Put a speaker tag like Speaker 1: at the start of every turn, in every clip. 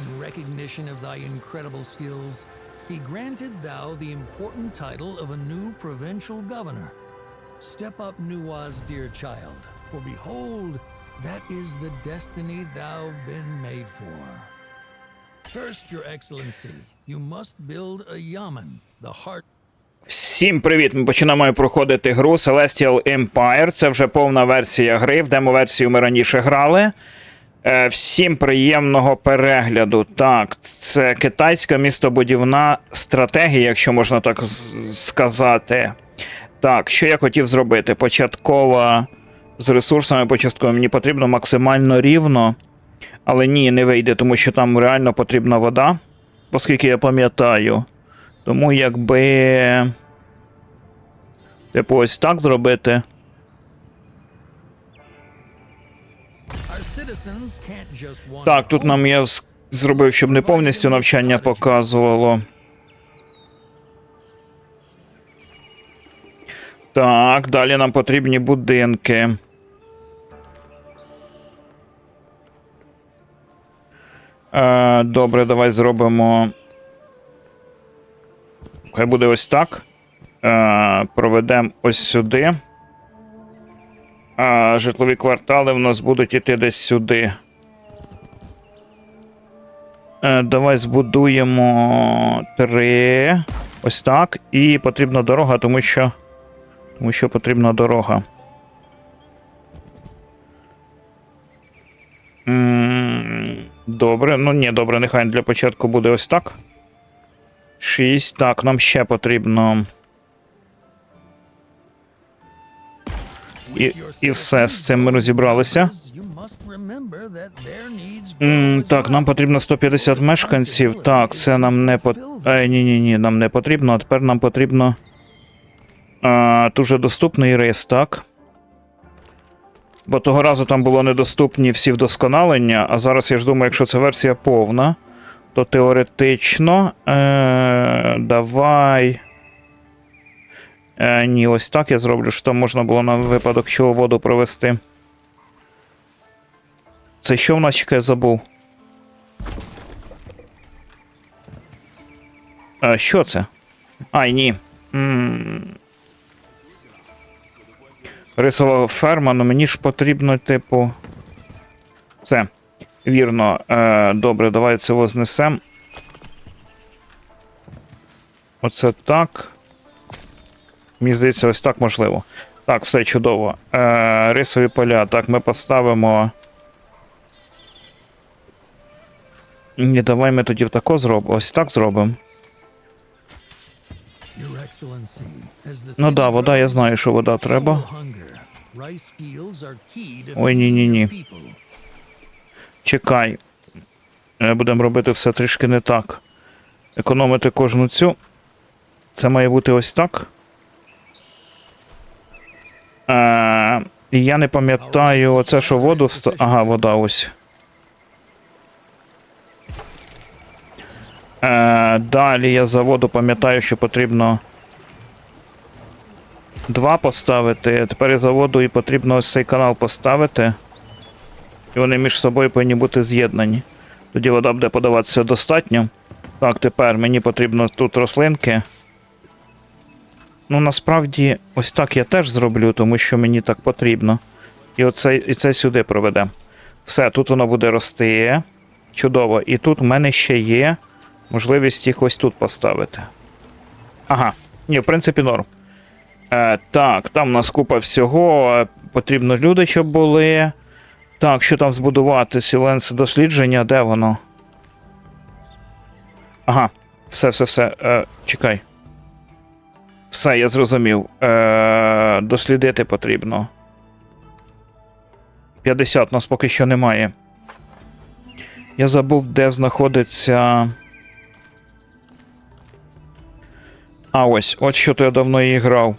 Speaker 1: In recognition of thy incredible skills, he granted thou the important title of a new provincial governor. Step up, Nuwa's dear child, for behold, that is the destiny thou've been made for. First, your excellency, you must build a yaman, the heart
Speaker 2: Всім привіт! Ми починаємо проходити гру Celestial Empire. Це вже повна версія гри. В демо-версію ми раніше грали. Е, всім приємного перегляду. Так, це китайська містобудівна стратегія, якщо можна так сказати. Так, що я хотів зробити? Початкова з ресурсами початково мені потрібно максимально рівно. Але ні, не вийде, тому що там реально потрібна вода, оскільки я пам'ятаю. Тому якби. Типу, ось так зробити. Так, тут нам я зробив, щоб не повністю навчання показувало. Так, далі нам потрібні будинки. Е, добре, давай зробимо. Хай буде ось так. Е, проведемо ось сюди. А житлові квартали в нас будуть іти десь сюди. Е, давай збудуємо три. Ось так. І потрібна дорога, тому що. Тому що потрібна дорога. Добре, ну ні, добре, нехай для початку буде ось так. Шість. Так, нам ще потрібно. І, і все, з цим ми розібралися.
Speaker 1: As
Speaker 2: так, нам потрібно 150 мешканців. Так, це нам не по... Ей, ні, ні, ні, нам не потрібно. А тепер нам потрібно. А, дуже доступний рейс, так. Бо того разу там було недоступні всі вдосконалення, а зараз я ж думаю, якщо це версія повна, то теоретично. Е, давай. Е, ні, ось так я зроблю, що там можна було на випадок чого воду провести. Це що в нас чекає забув? А, що це? Ай, ні. м Рисова ферма, ну мені ж потрібно, типу. Це. Вірно. Е, добре, давай це вознесем. Оце так. Мені здається, ось так можливо. Так, все чудово. Е, рисові поля. Так, ми поставимо. Ні, давай ми тоді тако зробимо. Ось так зробимо. Ну да, вода, я знаю, що вода треба. Ой,
Speaker 1: feeding your people.
Speaker 2: Чекай. Е, Будемо робити все трішки не так. Економити кожну цю. Це має бути ось так. Е, я не пам'ятаю, оце що воду вста... Ага, вода ось. Е, далі я за воду пам'ятаю, що потрібно. Два поставити. Тепер я за воду і потрібно ось цей канал поставити. І вони між собою повинні бути з'єднані. Тоді вода буде подаватися достатньо. Так, тепер мені потрібно тут рослинки. Ну, насправді, ось так я теж зроблю, тому що мені так потрібно. І оце, і це сюди проведемо. Все, тут воно буде рости. Чудово. І тут в мене ще є можливість їх ось тут поставити. Ага. Ні, в принципі, норм. Е, так, там у нас купа всього. Потрібно люди, щоб були. Так, що там збудувати? Сіленс дослідження, де воно? Ага, все, все, все. Е, чекай. Все, я зрозумів. Е, дослідити потрібно. 50 нас поки що немає. Я забув, де знаходиться. А ось, от що то я давно її грав.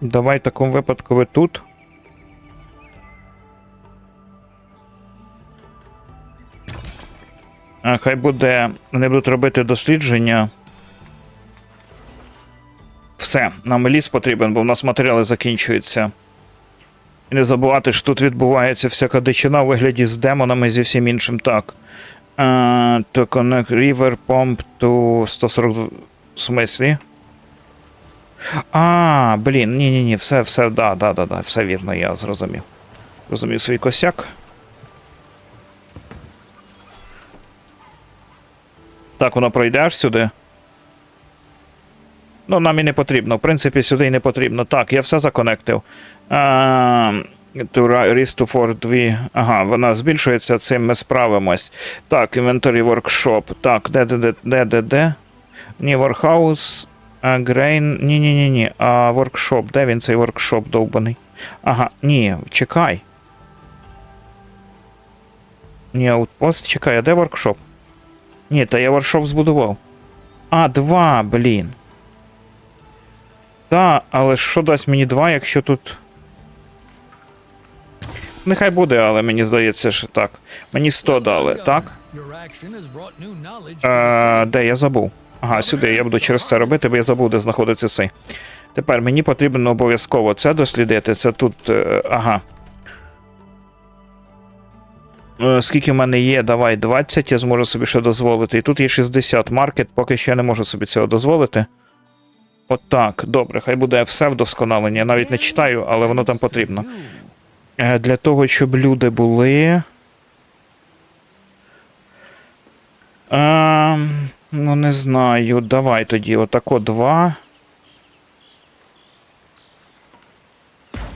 Speaker 2: Давай в такому випадку ви тут. Хай буде. Вони будуть робити дослідження. Все, нам ліс потрібен, бо в нас матеріали закінчуються. І не забувати, що тут відбувається всяка дичина у вигляді з демонами і зі всім іншим. Так. Е, to connect river pump to 142. В смислі? А, блін, ні, ні, ні, все, все, да, да, да, да, все вірно, я зрозумів. Зрозумів свій косяк. Так, воно пройде аж сюди. Ну, нам і не потрібно. В принципі, сюди і не потрібно. Так, я все законектив. А, to for 2. Ага, вона збільшується, цим ми справимось. Так, Inventory Workshop. Так, де, де, де, де, де? Ні, Warehouse, а, Grain. Ні, ні. А Workshop, де він цей Workshop довбаний? Ага, ні, чекай. Ні, Outpost, чекай, а де Workshop? Ні, та я Workshop збудував. А, два, блін. Та, але що дасть мені два, якщо тут. Нехай буде, але мені здається, що так. Мені 100 дали, так? Е, де я забув? Ага, сюди я буду через це робити, бо я забув, де знаходиться цей. Тепер мені потрібно обов'язково це дослідити. Це тут. е, ага. Е, Скільки в мене є, давай 20, я зможу собі ще дозволити. І тут є 60 маркет, поки що я не можу собі цього дозволити. Отак, добре, хай буде все вдосконалення. Я навіть не читаю, але воно там потрібно. Е, Для того, щоб люди були. А, ну, не знаю. Давай тоді отако два.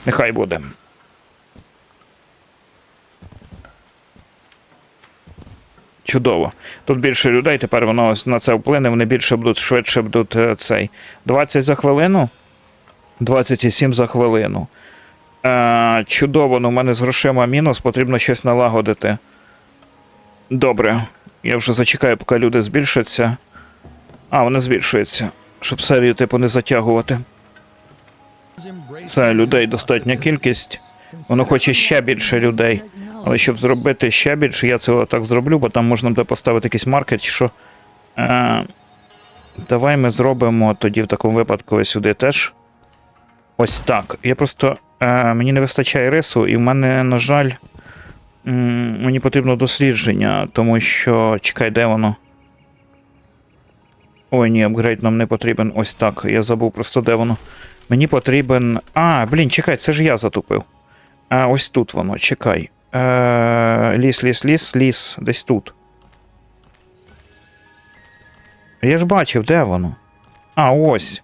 Speaker 2: Нехай буде. Чудово. Тут більше людей, тепер воно на це вплине, вони більше будуть, швидше будуть е, цей. 20 за хвилину? 27 за хвилину. Е, чудово, ну в мене з грошима мінус, потрібно щось налагодити. Добре. Я вже зачекаю, поки люди збільшаться. А, вони збільшуються. Щоб серію, типу, не затягувати. Це людей достатня кількість. Воно хоче ще більше людей. Але щоб зробити ще більше, я це так зроблю, бо там можна буде поставити якийсь маркет, що. Е, давай ми зробимо тоді в такому випадку сюди теж. Ось так. Я просто. Е, мені не вистачає рису, і в мене, на жаль, м, мені потрібно дослідження, тому що. Чекай, де воно? Ой, ні, апгрейд нам не потрібен. Ось так. Я забув просто, де воно. Мені потрібен. А, блін, чекай, це ж я затупив. А, ось тут воно, чекай. Е, ліс, ліс, ліс, ліс, десь тут. Я ж бачив, де воно? А, ось.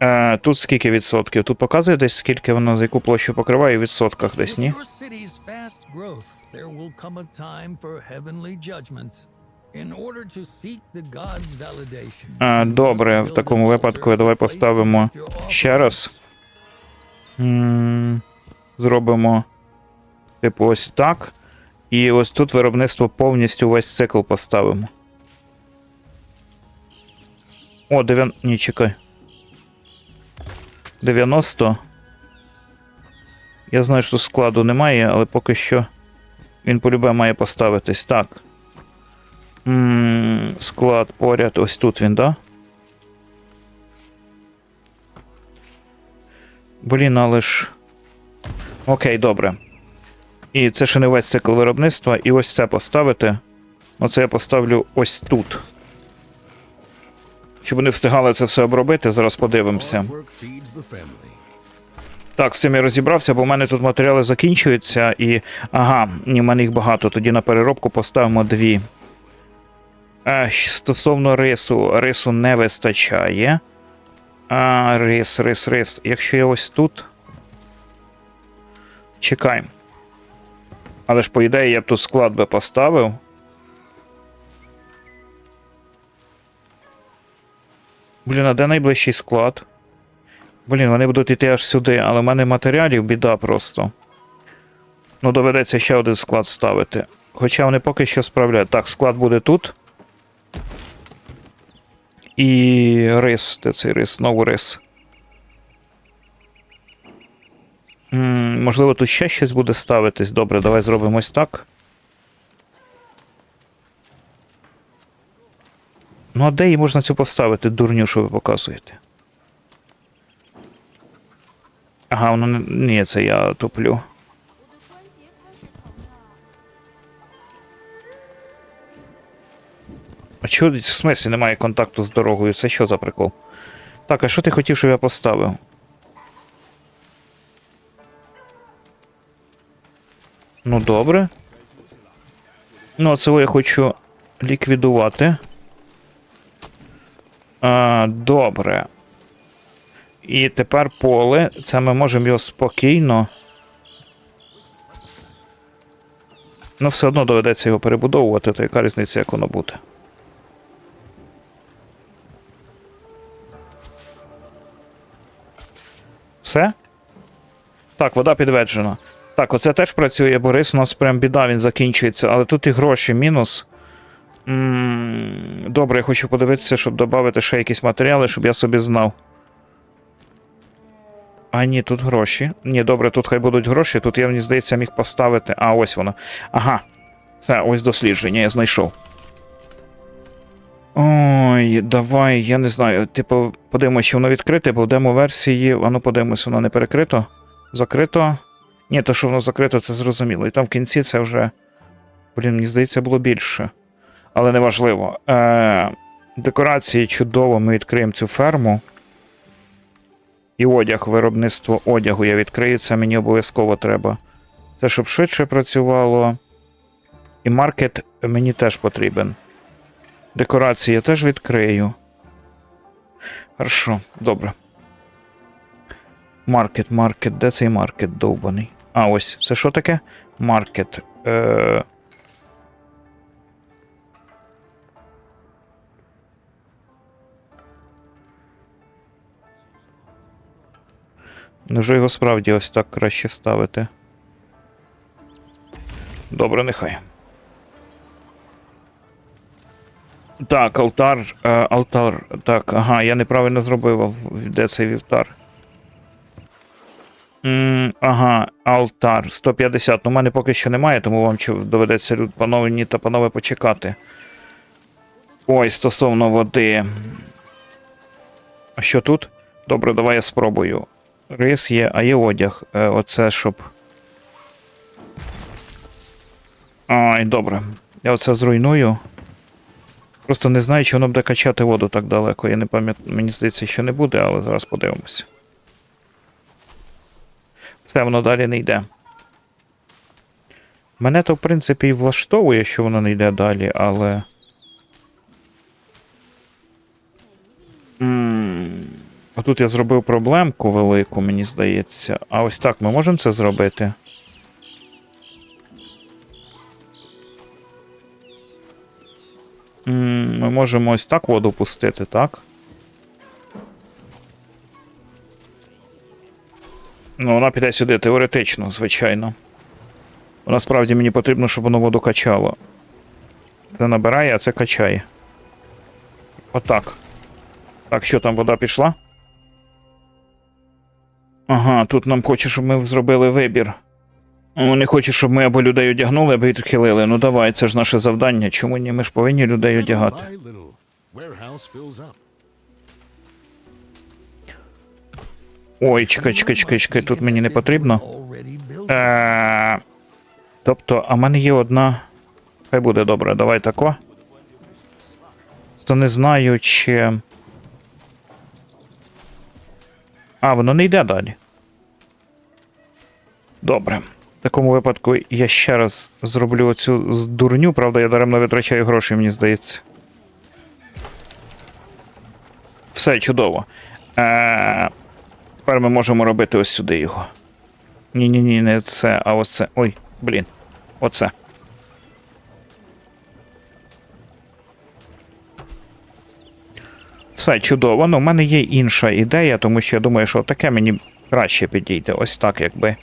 Speaker 2: Е, тут скільки відсотків? Тут показує десь скільки воно за яку площу покриває в відсотках десь, ні? А, добре, в такому випадку давай поставимо ще раз. М, Зробимо. Типу, ось так. І ось тут виробництво повністю весь цикл поставимо. О, 9... Ні, чекай. 90. Я знаю, що складу немає, але поки що він полюбе має поставитись. Так. М, Склад поряд. Ось тут він, да? Блін, але ж. Окей, добре. І це ще не весь цикл виробництва. І ось це поставити. Оце я поставлю ось тут. Щоб вони встигали це все обробити, зараз подивимося. Так, з цим я розібрався, бо в мене тут матеріали закінчуються і. Ага, ні, в мене їх багато. Тоді на переробку поставимо дві. А, стосовно рису, рису не вистачає. А, рис, рис, рис. Якщо я ось тут. Чекай. Але ж, по ідеї, я б тут склад би поставив. Блін, а де найближчий склад? Блін, вони будуть йти аж сюди, але в мене матеріалів біда просто. Ну, доведеться ще один склад ставити. Хоча вони поки що справляють. Так, склад буде тут. І рис. Де цей рис? Знову рис. Можливо, тут ще щось буде ставитись. Добре, давай зробимо так. Ну, а де її можна цю поставити, дурню, що ви показуєте? Ага, воно не. Ні, це я туплю. А чого в смислі немає контакту з дорогою? Це що за прикол? Так, а що ти хотів, щоб я поставив? Ну, добре. Ну, а це я хочу ліквідувати. А, добре. І тепер поле. Це ми можемо його спокійно. Ну, все одно доведеться його перебудовувати, то яка різниця, як воно буде. Все? Так, вода підведжена. Так, оце теж працює, Борис. У нас прям біда, він закінчується, але тут і гроші мінус. м добре, я хочу подивитися, щоб додати ще якісь матеріали, щоб я собі знав. А, ні, тут гроші. Ні, добре, тут хай будуть гроші. Тут я, мені здається, міг поставити. А, ось воно. Ага. Це ось дослідження, я знайшов. Ой, давай, я не знаю. Типу, подивимось, чи воно відкрите, бо в демо-версії. А ну подивимось, воно не перекрито. Закрито. Ні, то, що воно закрито, це зрозуміло. І там в кінці це вже. Блін, мені здається, було більше. Але неважливо. Е, декорації чудово, ми відкриємо цю ферму. І одяг, виробництво одягу я відкрию, це мені обов'язково треба. Це щоб швидше працювало. І маркет мені теж потрібен. Декорації я теж відкрию. Хорошо, добре. Маркет, маркет. Де цей маркет довбаний? А, ось. Це що таке? Маркет. Е... Може його справді ось так краще ставити. Добре, нехай. Так, алтар. Е, алтар. Так, ага, я неправильно зробив. Де цей вівтар? М, ага, алтар. 150. Ну, у мене поки що немає, тому вам доведеться, пановні та панове, почекати. Ой, стосовно води. А що тут? Добре, давай я спробую. Рис є, а є одяг. Е, оце щоб. Ай, добре. Я оце зруйную. Просто не знаю, чи воно буде качати воду так далеко. Я не пам'ятаю, мені здається, що не буде, але зараз подивимося. Все, воно далі не йде. Мене то, в принципі, і влаштовує, що воно не йде далі, але. М, Отут я зробив проблемку велику, мені здається. А ось так ми можемо це зробити? М, Ми можемо ось так воду пустити, так? Ну, вона піде сюди теоретично, звичайно. Насправді мені потрібно, щоб воно воду качало. Це набирає, а це качає. Отак. Так, що там вода пішла? Ага, тут нам хоче, щоб ми зробили вибір. Вони хочуть, щоб ми або людей одягнули, або відхилили. Ну давай, це ж наше завдання. Чому ні? Ми ж повинні людей одягати. Ой, чекай, чекай, чекай, чекай, тут мені не потрібно. Е, тобто, а в мене є одна. Хай буде добре, давай тако. То не знаю, чи. А, воно не йде далі. Добре. В такому випадку я ще раз зроблю оцю дурню, правда, я даремно витрачаю гроші, мені здається. Все чудово. Е, тепер ми можемо робити ось сюди його. Ні-ні-ні, не це, а оце. Ой, блін. Оце. Все чудово. Ну, в мене є інша ідея, тому що я думаю, що таке мені краще підійде. Ось так, якби.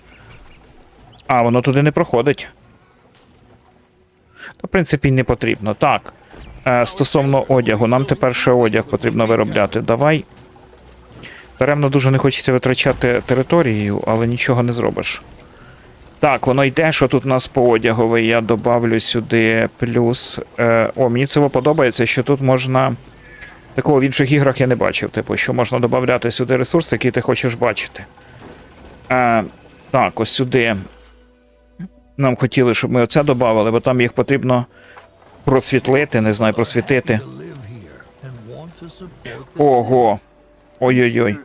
Speaker 2: А, воно туди не проходить. То, в принципі, не потрібно. Так. Е, стосовно одягу, нам тепер ще одяг потрібно виробляти. Давай. Даремно дуже не хочеться витрачати територію, але нічого не зробиш. Так, воно йде, що тут у нас по одяговий. Я добавлю сюди плюс. Е, о, мені це подобається, що тут можна. Такого в інших іграх я не бачив, типу, що можна додати сюди ресурси, які ти хочеш бачити. Е, так, ось сюди. Нам хотіли, щоб ми оце додали, бо там їх потрібно просвітлити, не знаю, просвітити. Ого. Ой-ой-ой.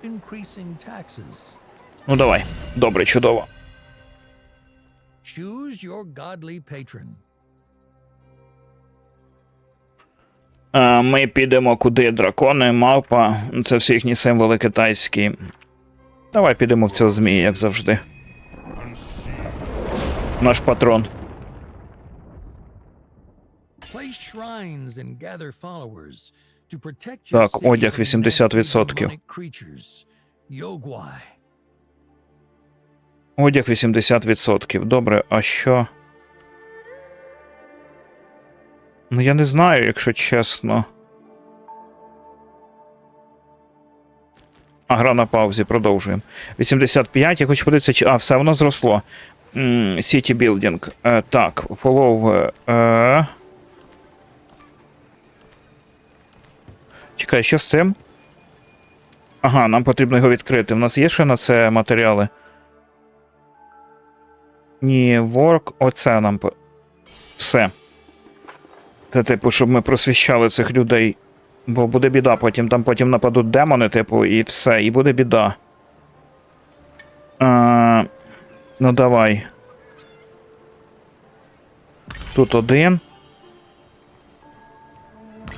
Speaker 2: Ну давай. Добре, чудово.
Speaker 1: Choose your godly patron.
Speaker 2: Ми підемо куди? Дракони, мавпа. Це всі їхні символи китайські. Давай підемо в цього змія, як завжди. Наш патрон.
Speaker 1: Place shrines and gather followers
Speaker 2: Так, одяг 80%.
Speaker 1: nasty demonic creatures. Yogwai.
Speaker 2: Одяг 80%. Добре, а що? Ну, я не знаю, якщо чесно. А, гра на паузі, продовжуємо. 85, я хочу подивитися, чи. А, все, воно зросло. City Building. Е, так, follow. Е... Чекай, що з цим? Ага, нам потрібно його відкрити. У нас є ще на це матеріали? Ні, work, оце нам. Все. Це, типу, щоб ми просвіщали цих людей. Бо буде біда потім. Там потім нападуть демони, типу, і все, і буде біда. А, ну давай. Тут один.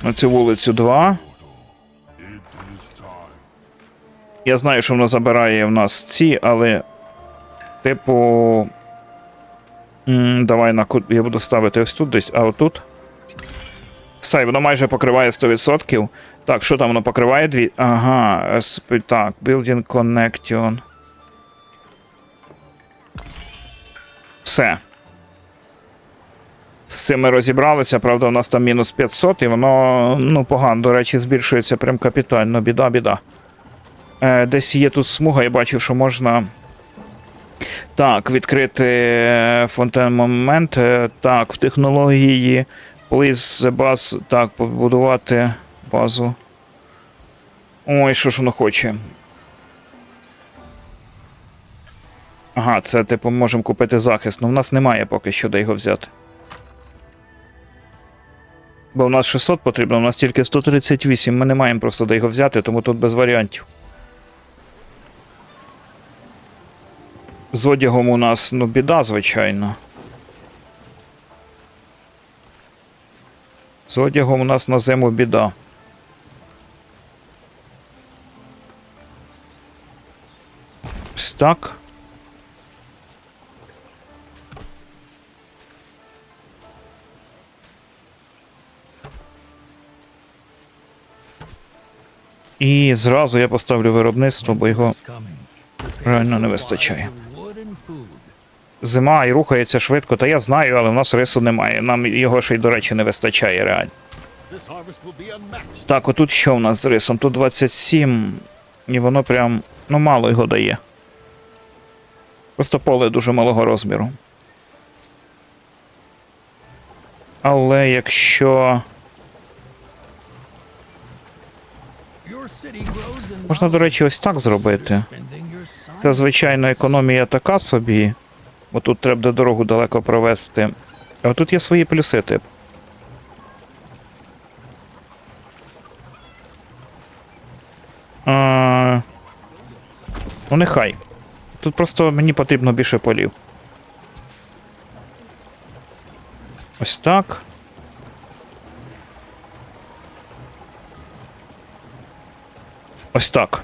Speaker 2: На цю вулицю два. Я знаю, що воно забирає в нас ці, але. Типу. Давай на я буду ставити ось тут десь, а отут. Все, воно майже покриває 100%. Так, що там воно покриває? Дві. Ага, так, Building Connection. Все. З цим ми розібралися, правда, у нас там мінус 500, і воно, ну, погано, до речі, збільшується прям капітально. Біда, біда. Е, десь є тут смуга, я бачив, що можна. Так, відкрити фонтен момент. Так, в технології. Please bus. Так, побудувати базу. Ой, що ж воно хоче. Ага, це типу можемо купити захист. Ну в нас немає поки що де його взяти. Бо в нас 600 потрібно, у нас тільки 138. Ми не маємо просто де його взяти, тому тут без варіантів. З одягом у нас, ну, біда, звичайно. З одягом у нас на зиму біда. Так. І зразу я поставлю виробництво, бо його реально не вистачає. Зима і рухається швидко, та я знаю, але в нас рису немає. Нам його ще й, до речі, не вистачає реально. Так, отут що в нас з рисом? Тут 27, і воно прям ну мало його дає. Просто поле дуже малого розміру. Але якщо. Можна, до речі, ось так зробити. Це, звичайно, економія така собі. Бо тут треба буде дорогу далеко провести. А тут є свої плюси, тип. А... Ну, нехай. Тут просто мені потрібно більше полів. Ось так. Ось так.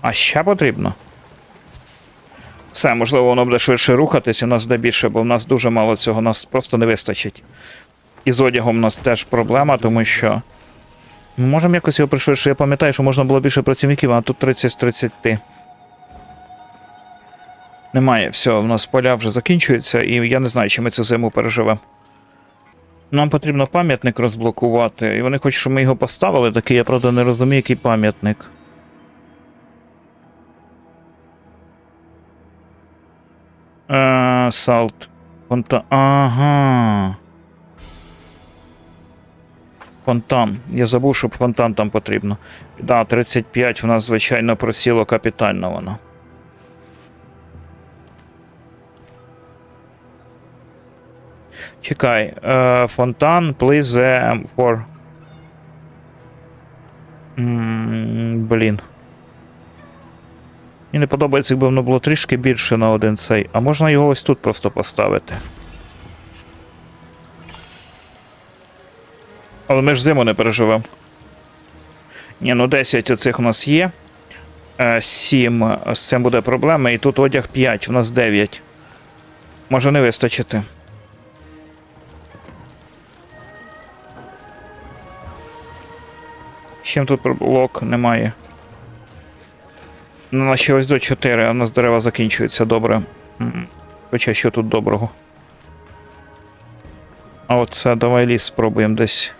Speaker 2: А ще потрібно? Все, можливо, воно буде швидше рухатись, і нас буде більше, бо в нас дуже мало цього, нас просто не вистачить. І з одягом у нас теж проблема, тому що. Ми можемо якось його пришвидшити. Я пам'ятаю, що можна було більше працівників, а тут 30 з 30. Немає, все, в нас поля вже закінчуються, і я не знаю, чи ми цю зиму переживемо. Нам потрібно пам'ятник розблокувати, і вони хочуть, щоб ми його поставили, такий, я правда не розумію, який пам'ятник. Е, салт. Фонтан. Ага. Фонтан. Я забув, що фонтан там потрібно. Да, 35 у нас, звичайно, просіло капітально воно. Чекай. Е, фонтан, please, е, M4. Блін. Мені не подобається, якби воно було трішки більше на один цей. А можна його ось тут просто поставити. Але ми ж зиму не переживемо. Ні, ну 10 оцих у нас є. 7 з цим буде проблема. І тут одяг 5, у нас 9. Може не вистачити. З чим тут блок немає. Нас ще ось до 4, а у нас дерева закінчуються добре. Хоча що тут доброго. А оце давай ліс спробуємо десь.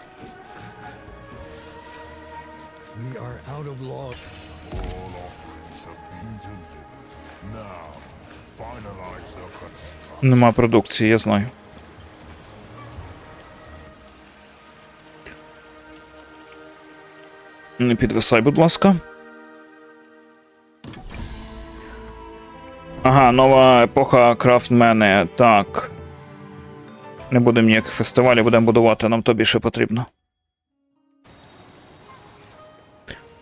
Speaker 2: Нема продукції, я знаю. Не підвисай, будь ласка. Нова епоха крафтмени. Так. Не будемо ніяких фестивалів, будемо будувати, нам то більше потрібно.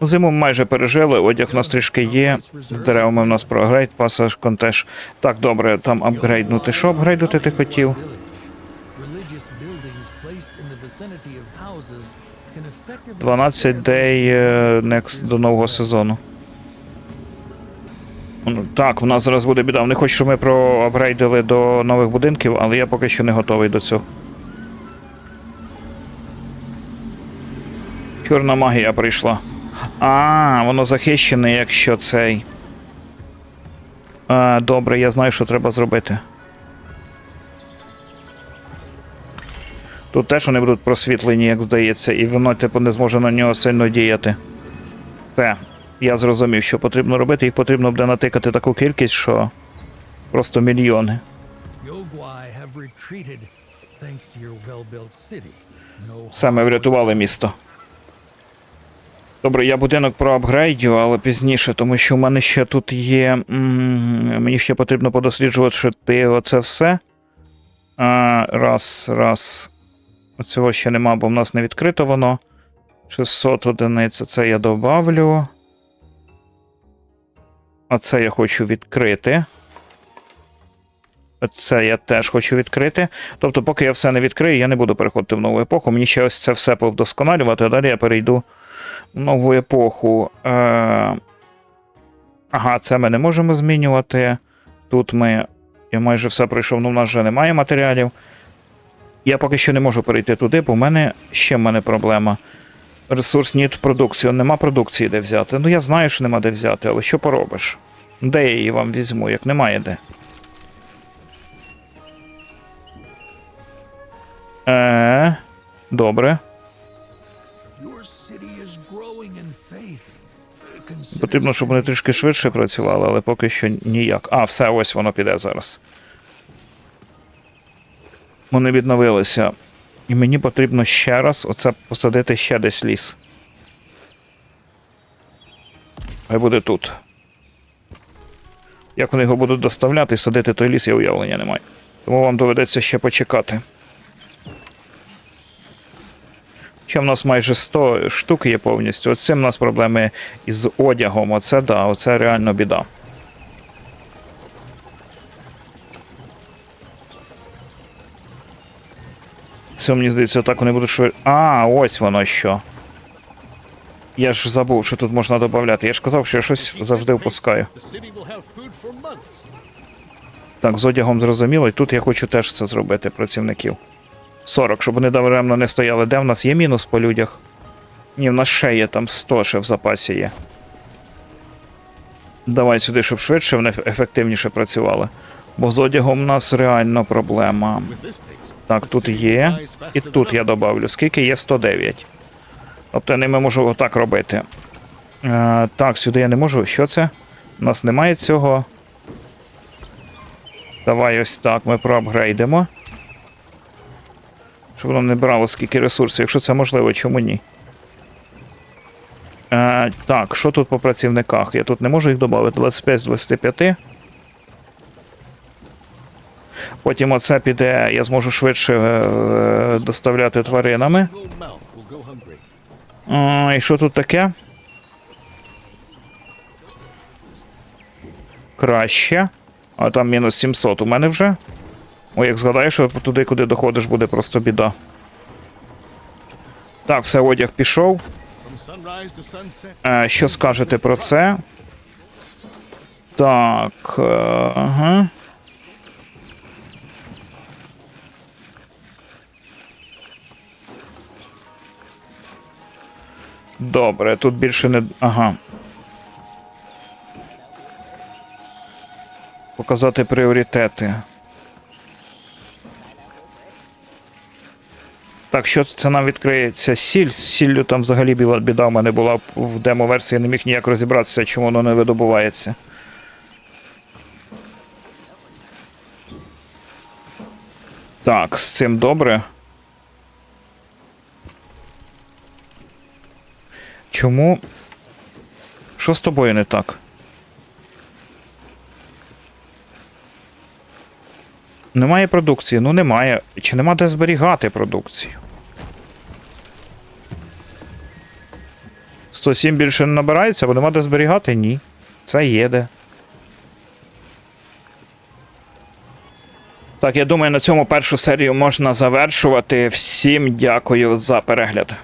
Speaker 2: Зиму майже пережили, одяг в нас трішки є. З деревами в нас про апгрейд, пасаж, контеж. Так, добре, там апгрейднути. Що апгрейдити ти хотів?
Speaker 1: Religious buildings placed in the vicinity of houses can effectively
Speaker 2: 12 дей е, next до нового сезону. Так, в нас зараз буде біда. Вони хочуть, щоб ми проапгрейдили до нових будинків, але я поки що не готовий до цього. Чорна магія прийшла. А, воно захищене, якщо цей. А, добре, я знаю, що треба зробити. Тут теж вони будуть просвітлені, як здається, і воно, типу, не зможе на нього сильно діяти. Все. Я зрозумів, що потрібно робити. Їх потрібно буде натикати таку кількість, що просто мільйони. Саме врятували місто. Добре, я будинок проапгрейдю, але пізніше, тому що в мене ще тут є. м, Мені ще потрібно подосліджувати оце все. А, раз, раз. Оцього ще нема, бо в нас не відкрито воно. 600 одиниць, це я добавлю. А це я хочу відкрити. Це я теж хочу відкрити. Тобто, поки я все не відкрию, я не буду переходити в нову епоху. Мені ще ось це все повдосконалювати, а далі я перейду в нову епоху. Е... Ага, це ми не можемо змінювати. Тут ми. Я майже все пройшов, ну в нас вже немає матеріалів. Я поки що не можу перейти туди, бо в мене ще в мене проблема. Ресурс ніт продукції. Нема продукції де взяти. Ну я знаю, що нема де взяти, але що поробиш? Де я її вам візьму, як немає де? Е, добре. Потрібно, щоб вони трішки швидше працювали, але поки що ніяк. А, все, ось воно піде зараз. Вони відновилися. І мені потрібно ще раз оце посадити ще десь ліс. Хай буде тут. Як вони його будуть доставляти і садити той ліс, я уявлення не маю. Тому вам доведеться ще почекати. Ще в нас майже 100 штук є повністю. Оце в нас проблеми із одягом. Оце да, оце реально біда. Це мені здається, так вони будуть швидко. А, ось воно що. Я ж забув, що тут можна додати. Я ж казав, що я щось завжди впускаю. Так, з одягом зрозуміло, і тут я хочу теж це зробити, працівників. 40, щоб вони даремно не стояли. Де в нас є мінус по людях? Ні, в нас ще є там 100 ще в запасі є. Давай сюди, щоб швидше вони ефективніше працювали. Бо з одягом в нас реально проблема. Так, тут є. І тут я добавлю. Скільки є 109. Тобто я ними можу отак робити. Е, так, сюди я не можу. Що це? У нас немає цього. Давай ось так. Ми проапгрейдимо. Щоб воно не брало скільки ресурсів. Якщо це можливо, чому ні? Е, так, що тут по працівниках? Я тут не можу їх додати. 25 з 25. Потім оце піде, я зможу швидше е, доставляти тваринами. І що тут таке? Краще. А там мінус 700 у мене вже. О, як згадаєш, що туди, куди доходиш, буде просто біда. Так, все, одяг пішов. Е, що скажете про це? Так. Е, ага. Добре, тут більше не. Ага. Показати пріоритети. Так, що це нам відкриється? Сіль. З сіллю там взагалі біла біда в мене була в демо-версії, не міг ніяк розібратися, чому воно не видобувається. Так, з цим добре. Чому? Що з тобою не так? Немає продукції. Ну немає. Чи нема де зберігати продукцію? 107 більше не набирається, бо нема де зберігати? Ні. Це є де. Так, я думаю, на цьому першу серію можна завершувати. Всім дякую за перегляд.